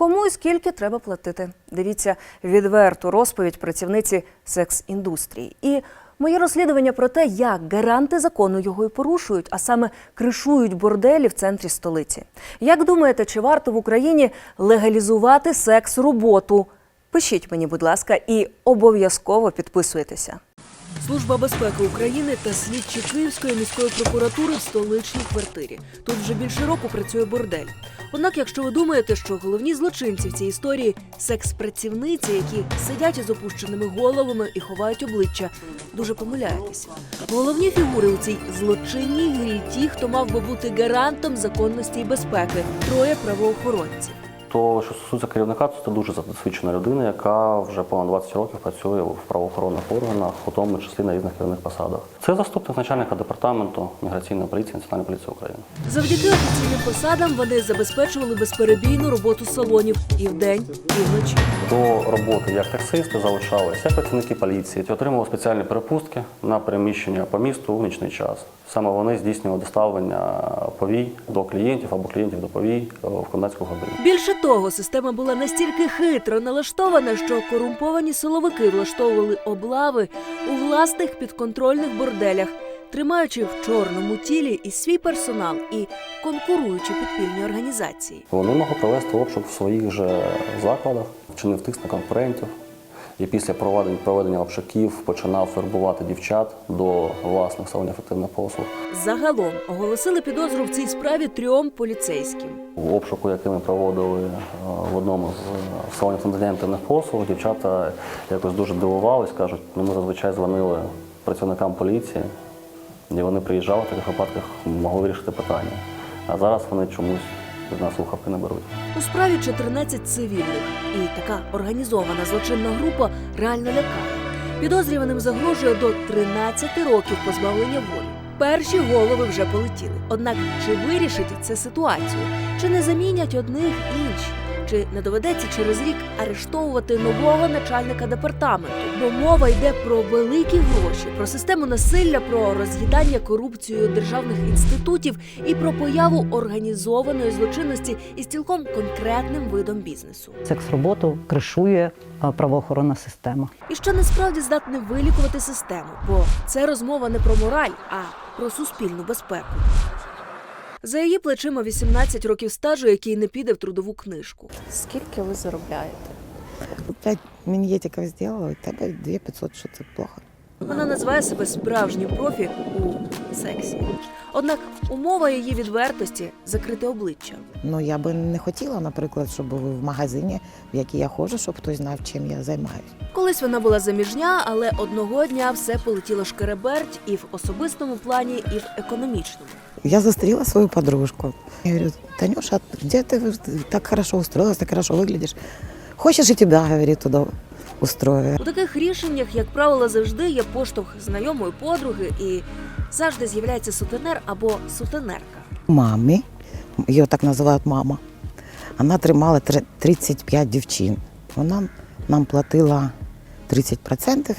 Кому і скільки треба платити? Дивіться відверту розповідь працівниці секс-індустрії. І моє розслідування про те, як гаранти закону його і порушують, а саме кришують борделі в центрі столиці. Як думаєте, чи варто в Україні легалізувати секс-роботу? Пишіть мені, будь ласка, і обов'язково підписуйтеся. Служба безпеки України та слідчі Київської міської прокуратури в столичній квартирі. Тут вже більше року працює бордель. Однак, якщо ви думаєте, що головні злочинці в цій історії секс-працівниці, які сидять із опущеними головами і ховають обличчя, дуже помиляєтеся. Головні фігури у цій злочинній грі ті, хто мав би бути гарантом законності і безпеки, троє правоохоронців. То, що стосується керівника, то це дуже досвідчена людина, яка вже понад 20 років працює в правоохоронних органах, у тому числі на різних керівних посадах. Це заступник начальника департаменту міграційної поліції Національної поліції України. Завдяки офіційним посадам вони забезпечували безперебійну роботу салонів і вдень, і вночі. До роботи як таксисти залучалися як працівники поліції, отримували спеціальні перепустки на переміщення по місту у нічний час. Саме вони здійснювали доставлення повій до клієнтів або клієнтів до повій е, в комендантську годину. Більше того, система була настільки хитро налаштована, що корумповані силовики влаштовували облави у власних підконтрольних борделях, тримаючи в чорному тілі і свій персонал, і конкуруючи підпільні організації. Вони могли провести обшук в своїх же закладах, вчинив тиск на конкурентів. І після проведення, проведення обшуків починав вербувати дівчат до власних салонів ефективних послуг. Загалом оголосили підозру в цій справі трьом поліцейським. В обшуку, який ми проводили е, в одному з е, салонів інтимних послуг, дівчата якось дуже дивувались, кажуть, ну ми зазвичай дзвонили працівникам поліції, і вони приїжджали в таких випадках, могли вирішити питання. А зараз вони чомусь нас слухавки не беруть. У справі 14 цивільних, і така організована злочинна група реально лякає. Підозрюваним загрожує до 13 років позбавлення волі. Перші голови вже полетіли. Однак чи вирішить це ситуацію? Чи не замінять одних інші? Чи не доведеться через рік арештовувати нового начальника департаменту? Бо мова йде про великі гроші, про систему насилля, про роз'їдання корупцією державних інститутів і про появу організованої злочинності із цілком конкретним видом бізнесу. Секс-роботу кришує правоохоронна система. І що насправді здатне вилікувати систему, бо це розмова не про мораль, а про суспільну безпеку. За її плечима 18 років стажу, який не піде в трудову книжку. Скільки ви заробляєте? Пять миньетиков сделала, у тебя 2500, что это плохо. Вона називає себе справжнім профі у сексі. Однак умова її відвертості закрите обличчя. Ну я би не хотіла, наприклад, щоб в магазині, в який я ходжу, щоб хтось знав, чим я займаюся. Колись вона була заміжня, але одного дня все полетіло шкереберть і в особистому плані, і в економічному. Я зустріла свою подружку. Я говорю, Танюша, где ты так хорошо устроилась, так хорошо выглядишь? Хочешь и тебя, говорит, туда устрою. У таких рішеннях, як правило, завжди є поштовх знайомої подруги, і завжди з'являється сутенер або сутенерка. Мамі, її так називають мама, вона тримала 35 дівчин. Вона нам платила 30%,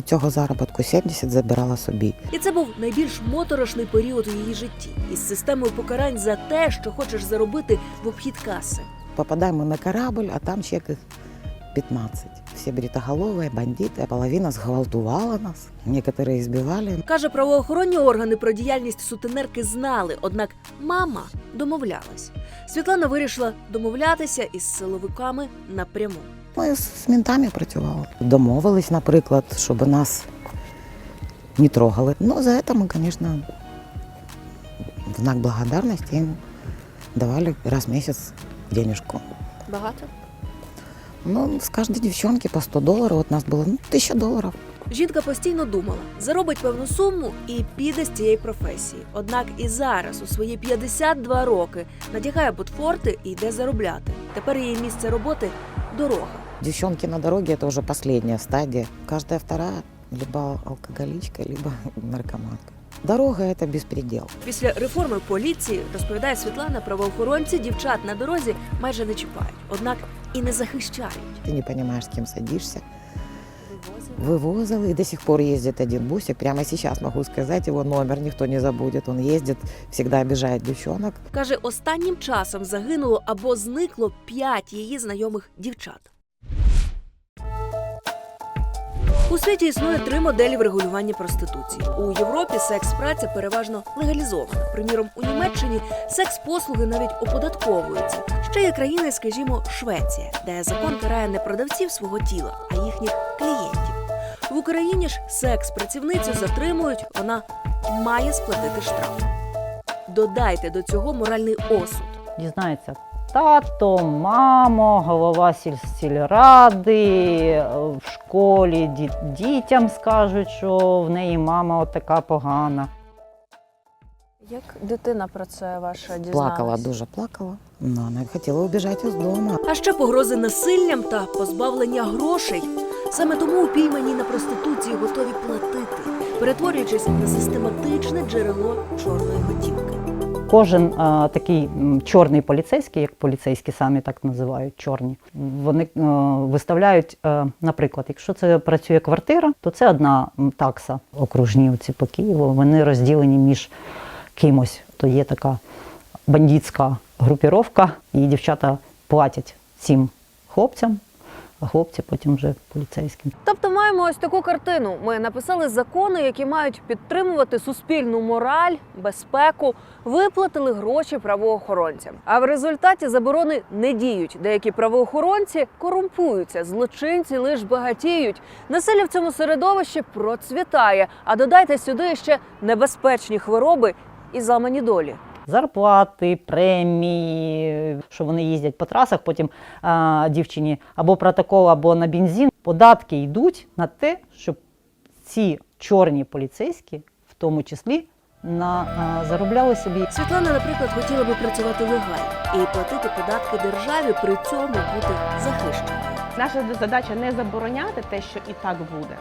від цього заробітку 70 забирала собі. І це був найбільш моторошний період у її житті із системою покарань за те, що хочеш заробити в обхід каси. Попадаємо на корабль, а там чек їх 15. Всі бритоголові, бандити, половина зґвалтувала нас, некоторые збивали. Каже, правоохоронні органи про діяльність сутенерки знали, однак мама домовлялась. Світлана вирішила домовлятися із силовиками напряму. Ми з ментами працювали. Домовились, наприклад, щоб нас не трогали. Ну, за це ми, звісно, в знак благодарності їм давали раз в місяць денежку. Багато? Ну, з кожної дівчинки по 100 доларів, от нас було ну, 1000 доларів. Жінка постійно думала, заробить певну суму і піде з цієї професії. Однак і зараз, у свої 52 роки, надягає ботфорти і йде заробляти. Тепер її місце роботи дорога. Девчонки на дороге – это уже последняя стадия. Каждая вторая либо алкоголичка, либо наркоманка. Дорога – это беспредел. Після реформи поліції, розповідає Світлана, правоохоронці дівчат на дорозі майже не чіпають, однак і не захищають. Ты не понимаешь, с кем садишься. Вывозил и до сих пор ездит один бусик. Прямо сейчас могу сказать его номер, никто не забудет. Он ездит, всегда обижает девчонок. Каже, останнім часом загинуло або зникло п'ять її знайомих дівчат. У світі існує три моделі врегулювання проституції. У Європі секс-праця переважно легалізована. Приміром, у Німеччині секс-послуги навіть оподатковуються. Ще є країни, скажімо, Швеція, де закон карає не продавців свого тіла, а їхніх клієнтів. В Україні ж секс-працівницю затримують, вона має сплатити штраф. Додайте до цього моральний осуд. Дізнається тато, мамо, голова сільради, е, в школі дітям скажуть, що в неї мама от така погана. Як дитина про це ваша дізналась? Плакала, дуже плакала. Но она хотела убежать из дома. А ще погрози насиллям та позбавлення грошей. Саме тому упіймані на проституції готові платити, перетворюючись на систематичне джерело чорної готівки. Кожен е, такий чорний поліцейський, як поліцейські самі так називають, чорні, вони е, виставляють, е, наприклад, якщо це працює квартира, то це одна такса. Окружні оці по Києву, вони розділені між кимось. То є така бандитська групіровка, і дівчата платять цим хлопцям, а потім вже поліцейським. Тобто маємо ось таку картину. Ми написали закони, які мають підтримувати суспільну мораль, безпеку, виплатили гроші правоохоронцям. А в результаті заборони не діють. Деякі правоохоронці корумпуються, злочинці лиш багатіють. Насилля в цьому середовищі процвітає. А додайте сюди ще небезпечні хвороби і зламані долі. Зарплати, премії, що вони їздять по трасах, потім а, дівчині або протокол, або на бензин. Податки йдуть на те, щоб ці чорні поліцейські, в тому числі, на, а, заробляли собі. Світлана, наприклад, хотіла би працювати легально і платити податки державі, при цьому бути захищеною. Наша задача не забороняти те, що і так буде.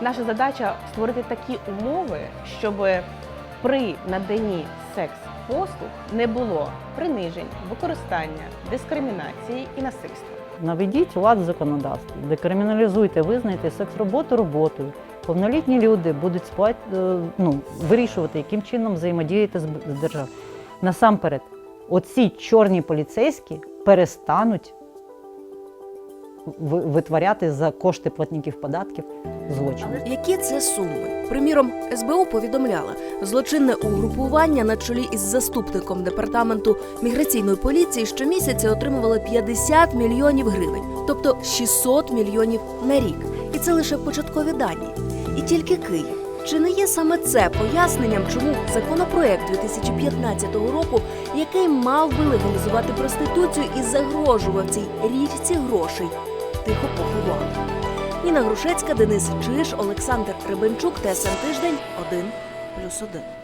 Наша задача створити такі умови, щоб при наданні секс-послуг не було принижень, використання, дискримінації і насильства. Наведіть лад в законодавстві, декриміналізуйте, визнайте секс-роботу роботою. Повнолітні люди будуть сплат... е, ну, вирішувати, яким чином взаємодіяти з державою. Насамперед, оці чорні поліцейські перестануть витворяти за кошти платників податків злочини. Які це суми? Приміром, СБУ повідомляла, злочинне угрупування на чолі із заступником департаменту міграційної поліції щомісяця отримувало 50 мільйонів гривень, тобто 600 мільйонів на рік. І це лише початкові дані. І тільки Київ. Чи не є саме це поясненням, чому законопроект 2015 року, який мав би легалізувати проституцію і загрожував цій річці грошей, тихо поховали? Ніна Грушецька, Денис Чиш, Олександр Рибенчук, ТСН Тиждень, 1+,1.